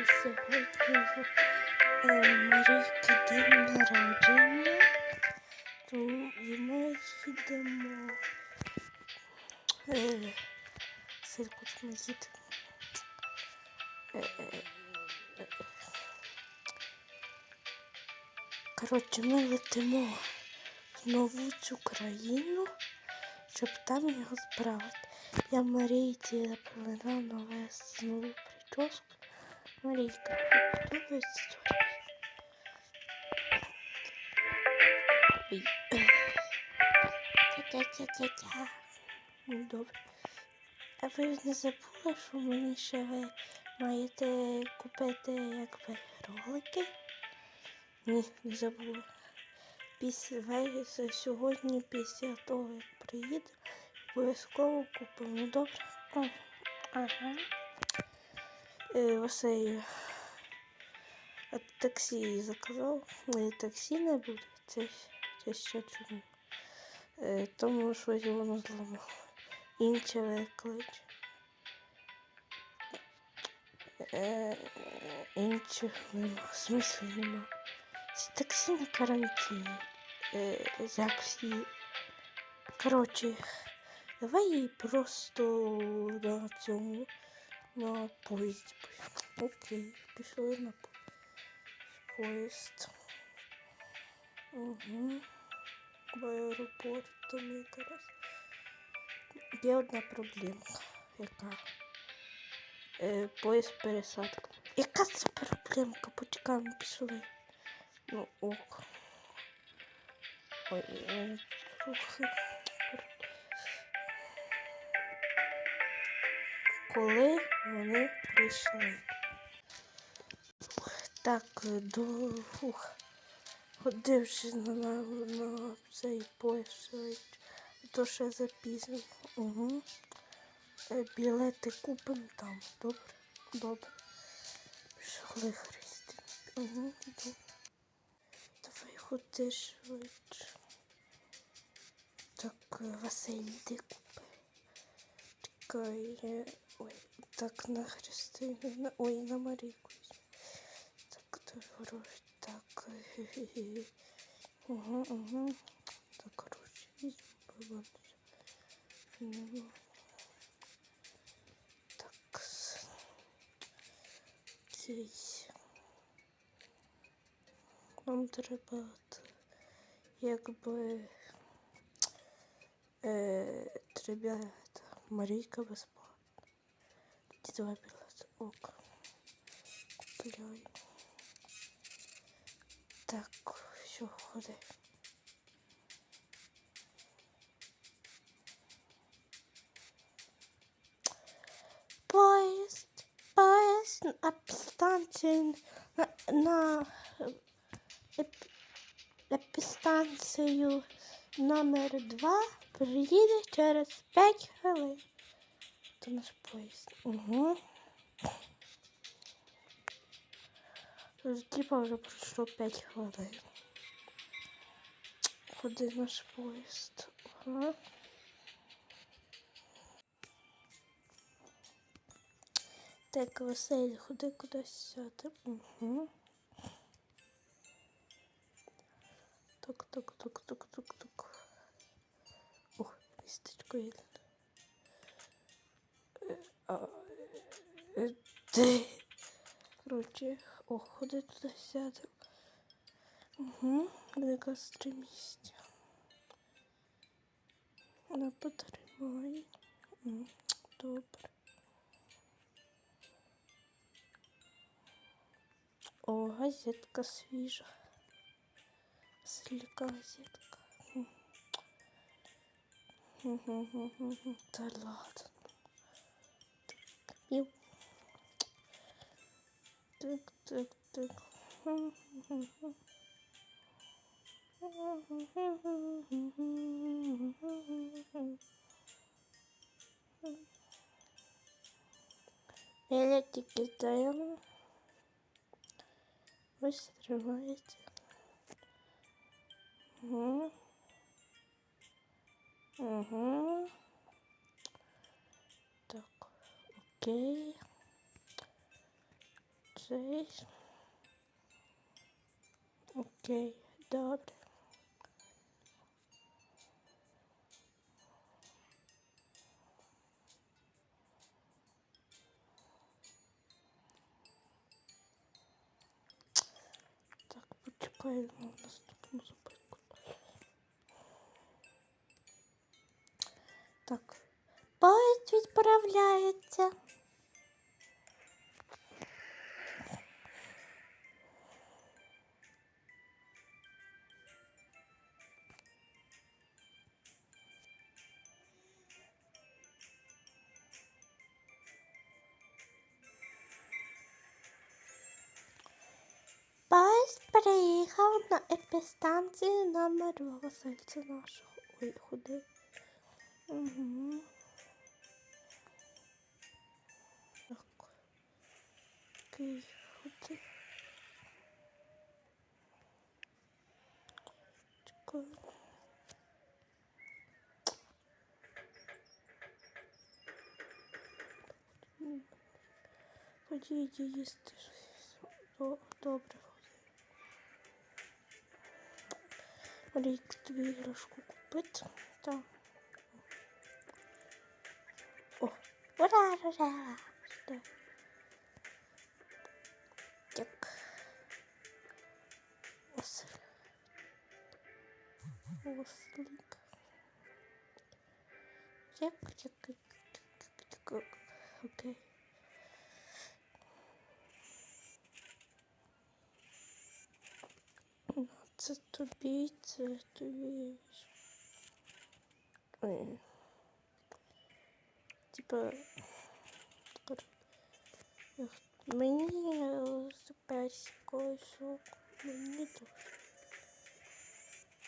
Е, Сьогодні е, Марійки день народження, тому ми їдемо. Е, Сильку ми їдемо. Е, е, е. Коротше, ми летимо в нову цю країну, щоб там його справити. Я Марійці заповела нове нову прическу. Марійка? Тя-тя-тя-тя-тя. Ну, добре. А ви ж не забули, що мені ще ви маєте купити якби ролики? Ні, не забула. Після сьогодні, після того, як приїду, обов'язково купимо. Ну, добре? Ага. Е, Василь, а таксі заказав. Таксі не буде. Це, це що чому? Е, тому щось воно зламало. Інше виклич. Е, інших нема. В смислі нема. Це таксі на карантині. Як всі. Коротше, давай їй просто на цьому на поїзді. поїдемо. Окей, пішли на по- поїзд. Угу. В аеропорту якраз. Є одна проблемка. Яка? Е, поїзд пересадка. Яка це проблемка? Почекаємо, пішли. Ну ок. Ой, е, трохи. Коли вони прийшли. Так, до ух, ходив на, на, цей поїзд, то ще запізно. Угу. Е, Білети купимо там. Добре, добре. Пішли Христі. Угу, добре. Давай ходи швидше. Так, Василь, де купи? Чекай, ой, так на Христину, на, ой, на Марійку. візьму. Так, то гроші, так, хе-хе-хе. Угу, угу. Так, гроші візьму, побачу. Ну, так, с- окей. Нам треба, от, якби, е, треба, это, Марійка безплатно. Два білети, ок. Купляй. Так, все, ходи. Поїзд, поїзд на станцію, на, на, е, на номер 2 приїде через 5 хвилин. Це наш поїзд. Угу. Типа вже пройшло 5 хвилин. Куди наш поїзд? Ага. Так, Василь, ходи кудись сяти. Угу. Так. Ох, містечко є. Е, Де? Коротше, о, ходи туди сяде. Угу, якраз три місця. Вона потримає. Добре. О, газетка свіжа. Сліка газетка. Та ладно. Так, пів. Так, так, так. Мгм-гм-гм. Билетики даем. Вы строите. Угу. Угу. Так, окей. Цей. Окей, добре. Так, почекаємо наступну зупинку. Так. Поїзд відправляється. Поїзд приїхав на епістанцію номер 2 Васильця нашого. Ой, худи. Угу. Так. Окей. М. Ході, іди їсти. Добре, ходи. Тобі іграшку купити? Так. О, ура, ура! Сюди. Так. Ослик. Ослик. Чек, чек, чек, чек. Окей. Це тобі, це тобі. Ой. Типа. кор- ех, Мені е, з персиковий сок. Мені дуже.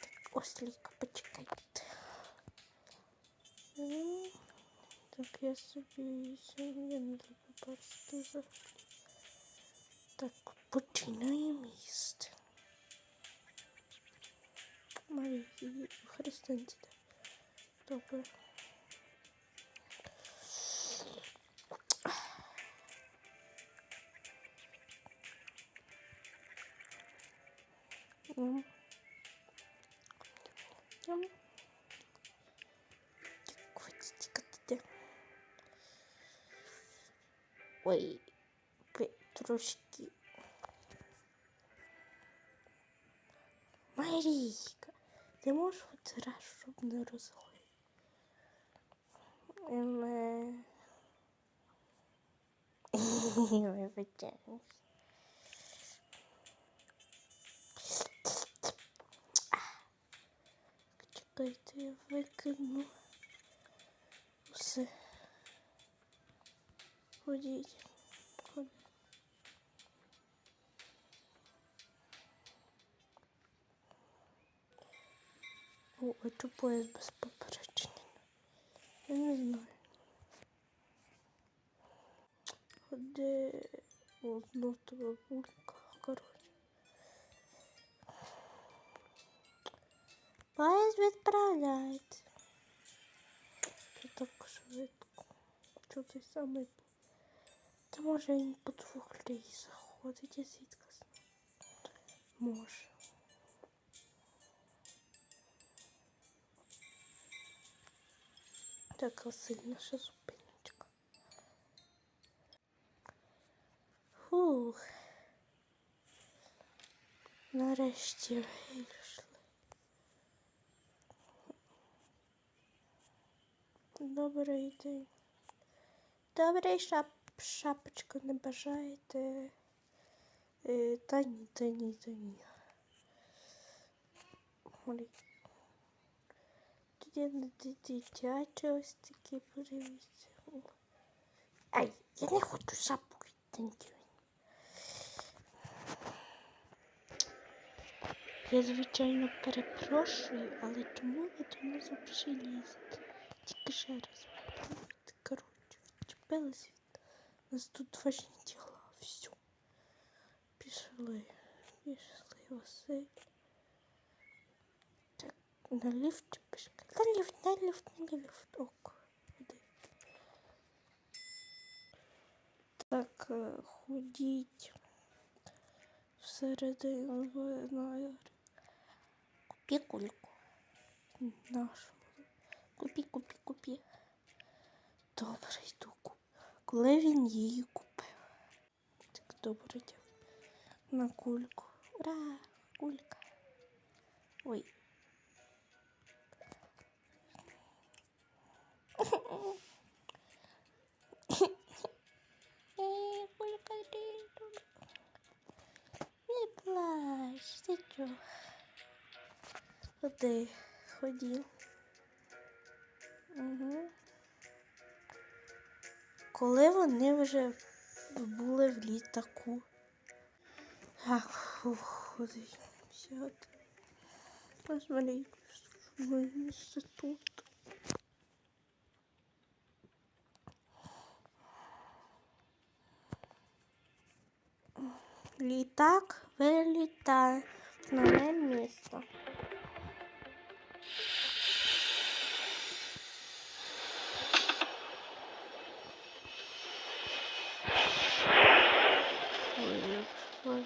Так, ослік, почекайте. М, Так, я собі сьогодні не люблю персики взагалі. Так, починаємо їсти. Марія, її христинці. Добре. М. Хватит. Ой, петрушки. Марійка, ти можеш хоч раз, щоб не? Ем... Вибачаюсь. Чекайте, я викину. Все. Ходіть. О, а чого поїзд без попередження? Я не знаю. Ходи одну тебе булька, коротше. Поїзд відправляється. Це так швидко. Що ти самий? Та може він по двох лій заходить, я звідки знаю. Може. Така сильна ще зупиночка. Фух. Нарешті вийшли. Добрий день. Добрий шап... шапочку не бажаєте. Е, та ні, та ні, та ні. Є на дитячі ось такі подивіться. Ай, я не хочу шапку Thank. Я, звичайно, перепрошую, але чому ви до нас взагалі? Тільки ще раз попробуйте. Коротше, відчепились від нас тут важні діла. Все. Пішли. Пішли, Василь. На ліфті пішли. На ліфт, на ліфт, на ліфт. Ок. Так, е, ходіть всередину виноград. Купі кульку. Нашу. Купі, купі, купі. Добре, йду куп. Коли він її купив. Так, добре. На кульку. Ура! Кулька. Ой. Не плач, ти чо? Ходи, ході. Угу. Коли вони вже були в літаку. Так, фух, ходи, сяти. Посмотри, моє місце тут. Літак вилітає в нове місто. Ой,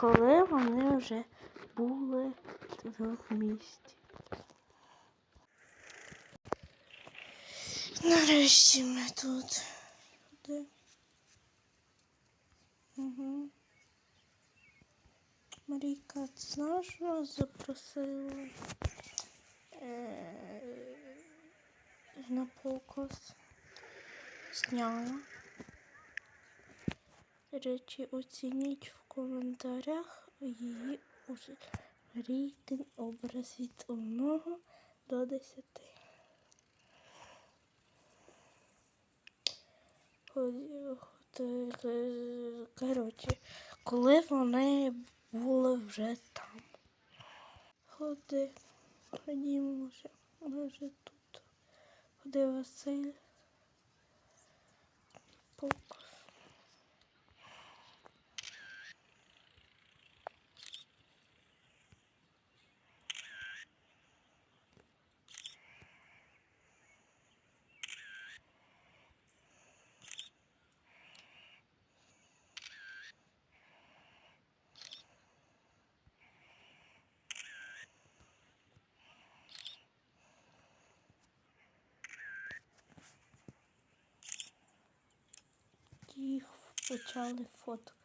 Коли вони вже були в місті. Нарешті ми тут. Де? Угу. Марійка, ти знаєш, що нас запросила е, на показ? Зняла. Речі, оцініть коментарях її рейтинг образ від 1 до 10. Ході- ходи- е, Коротше, коли вони були вже там. Ходи, ходімо вже, вже тут. Ходи Василь. Показ. Їх почали фоткати.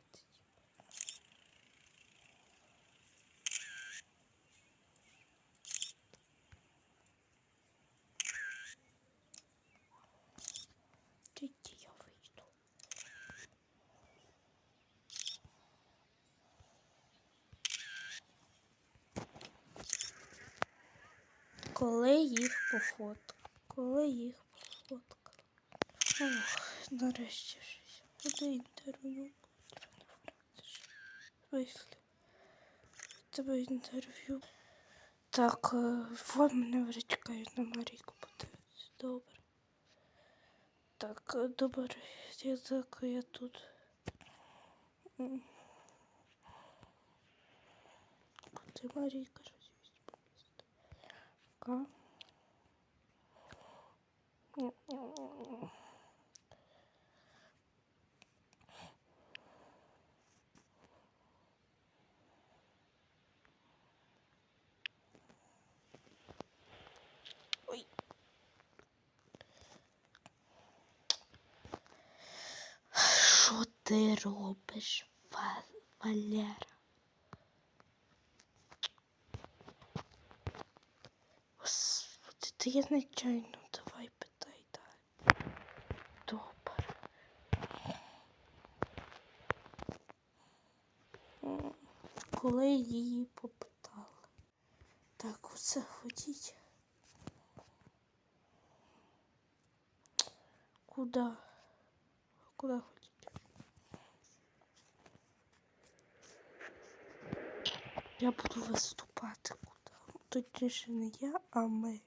Коли їх пофоткали. Коли їх пофоткали. Ох, нарешті щось. Куди інтерв'ю? Вийшли. Тебе інтерв'ю. Так, е, вот мене вже чекають на Марійку подивитися. Добре. Так, е, добре. Я так, я тут. Куди Марійка щось відповісти? Ка. ти робиш, Валера? Господи, ти я нечайно давай питай далі. Добре. Коли її попитали. Так, оце ходіть. Куда? Куда ходіть? Я буду виступати куди. Точніше не я, а ми.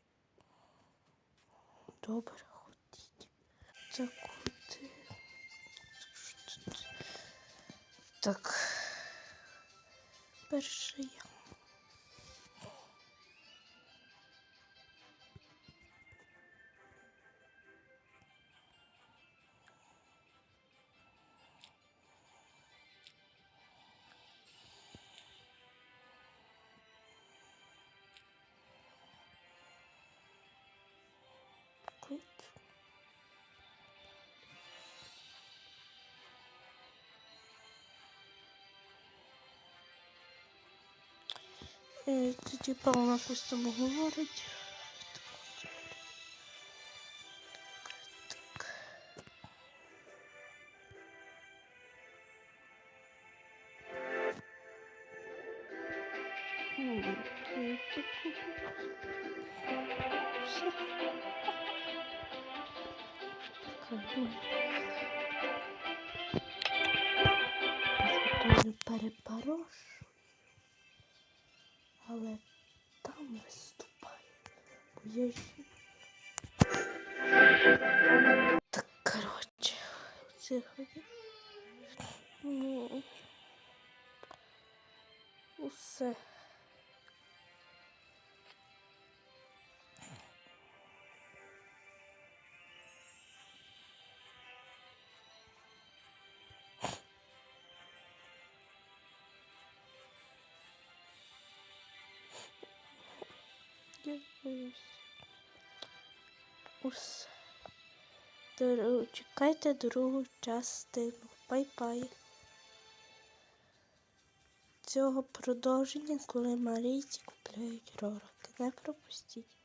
Добре, ходіть. Так куди? Так. Перше я. Е, Тоді Павло пустимо говорить. Так, але там виступає. Бо я. Так, коротше, це ходить. Ну, усе. Я. Усе. Дор- Чекайте другу частину. Бай-бай. Цього продовження, коли Марійці купляють ророк. Не пропустіть.